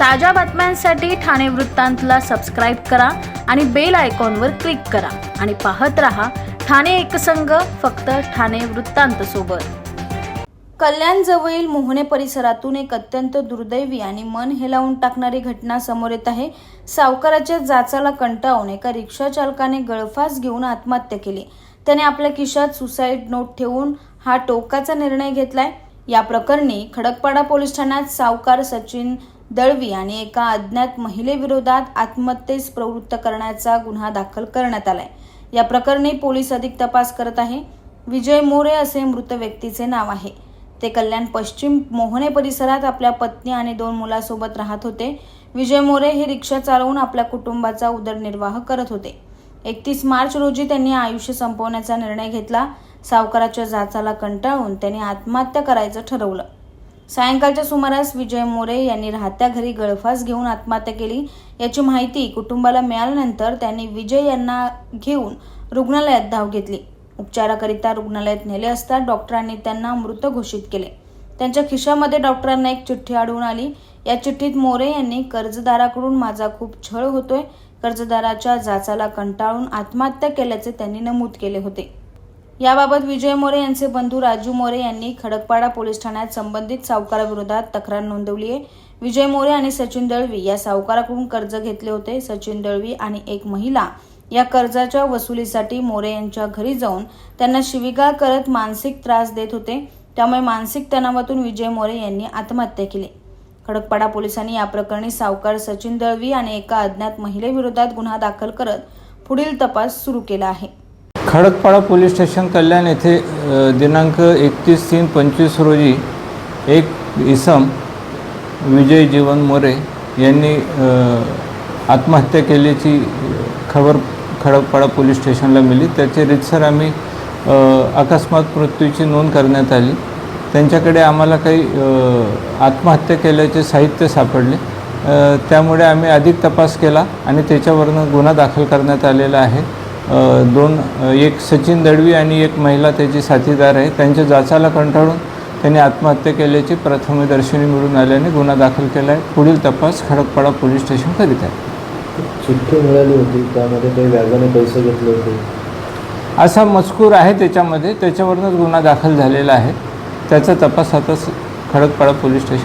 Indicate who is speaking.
Speaker 1: ताज्या बातम्यांसाठी ठाणे वृत्तांतला सबस्क्राईब करा आणि बेल आयकॉनवर क्लिक करा. आणि पाहत रहा ठाणे एकसंघ फक्त ठाणे वृत्तांत सोबत. कल्याणजवळील मोहने परिसरातून एक अत्यंत दुर्दैवी आणि मन हेलावून टाकणारी घटना समोर येत आहे. सावकाराच्या जाचाला कंटाळून एका रिक्षा चालकाने गळफास घेऊन आत्महत्या केली. त्याने आपल्या खिशात सुसाईड नोट ठेवून हा टोकाचा निर्णय घेतलाय. या प्रकरणी खडकपाडा पोलीस ठाण्यात सावकार सचिन दळवी आणि एका अज्ञात महिलेविरोधात आत्महत्येस प्रवृत्त करण्याचा गुन्हा दाखल करण्यात आलाय. या प्रकरणी पोलीस अधिक तपास करत आहे. विजय मोरे असे मृत व्यक्तीचे नाव आहे. ते कल्याण पश्चिम मोहने परिसरात आपल्या पत्नी आणि दोन मुलासोबत राहत होते. विजय मोरे हे रिक्षा चालवून आपल्या कुटुंबाचा उदरनिर्वाह करत होते. एकतीस मार्च रोजी त्यांनी आयुष्य संपवण्याचा निर्णय घेतला. सावकाराच्या जाचाला कंटाळून त्यांनी आत्महत्या करायचं ठरवलं. सायंकाळच्या सुमारास विजय मोरे यांनी राहत्या घरी गळफास घेऊन आत्महत्या केली. याची माहिती कुटुंबाला मिळाल्यानंतर त्यांनी विजय यांना घेऊन रुग्णालयात धाव घेतली. उपचाराकरिता रुग्णालयात नेले असता डॉक्टरांनी त्यांना मृत घोषित केले. त्यांच्या खिशामध्ये डॉक्टरांना एक चिठ्ठी आढळून आली. या चिठ्ठीत मोरे यांनी कर्जदाराकडून माझा खूप छळ होतोय. कर्जदाराच्या जाचाला कंटाळून आत्महत्या केल्याचे त्यांनी नमूद केले होते. याबाबत विजय मोरे यांचे बंधू राजू मोरे यांनी खडकपाडा पोलीस ठाण्यात संबंधित सावकाराविरोधात तक्रार नोंदवली आहे. विजय मोरे आणि सचिन दळवी या सावकाराकडून कर्ज घेतले होते. सचिन दळवी आणि एक महिला या कर्जाच्या वसुलीसाठी मोरे यांच्या घरी जाऊन त्यांना शिवीगाळ करत मानसिक त्रास देत होते. त्यामुळे मानसिक तणावातून विजय मोरे यांनी आत्महत्या केली. खडकपाडा पोलिसांनी या प्रकरणी सावकार सचिन दळवी आणि एका अज्ञात महिलेविरोधात गुन्हा दाखल करत पुढील तपास सुरू केला आहे.
Speaker 2: खडकपाडा पोलीस स्टेशन कल्याण येथे दिनांक एकतीस तीन पंचवीस रोजी एक इसम विजय जीवन मोरे यांनी आत्महत्या केल्याची खबर खडकपाडा पोलीस स्टेशनला मिली त्याचे रितसर आम्ही अकस्मात मृत्यूची नोंद करण्यात आली. त्यांच्याकडे आम्हाला काही आत्महत्या केल्याचे साहित्य सापडले. त्यामुळे आम्ही अधिक तपास केला आणि त्याच्यावरनं गुन्हा दाखल करण्यात आलेला आहे. दोन एक सचिन दळवी आणि एक महिला त्याची साथीदार आहे. त्यांच्या जाचाला कंटाळून त्यांनी आत्महत्या केल्याची प्रथमदर्शनी मिळून आल्याने गुन्हा दाखल केला आहे. पुढील तपास खडकपाडा पोलीस स्टेशन करीत आहे.
Speaker 3: चिठ्ठी मिळाली होती. त्यामध्ये काही व्याजाने पैसे घेतले होते.
Speaker 2: असा मजकूर आहे त्याच्यामध्ये. त्याच्यावरूनच गुन्हा दाखल झालेला आहे. त्याचा तपास आता खडकपाडा पोलीस स्टेशन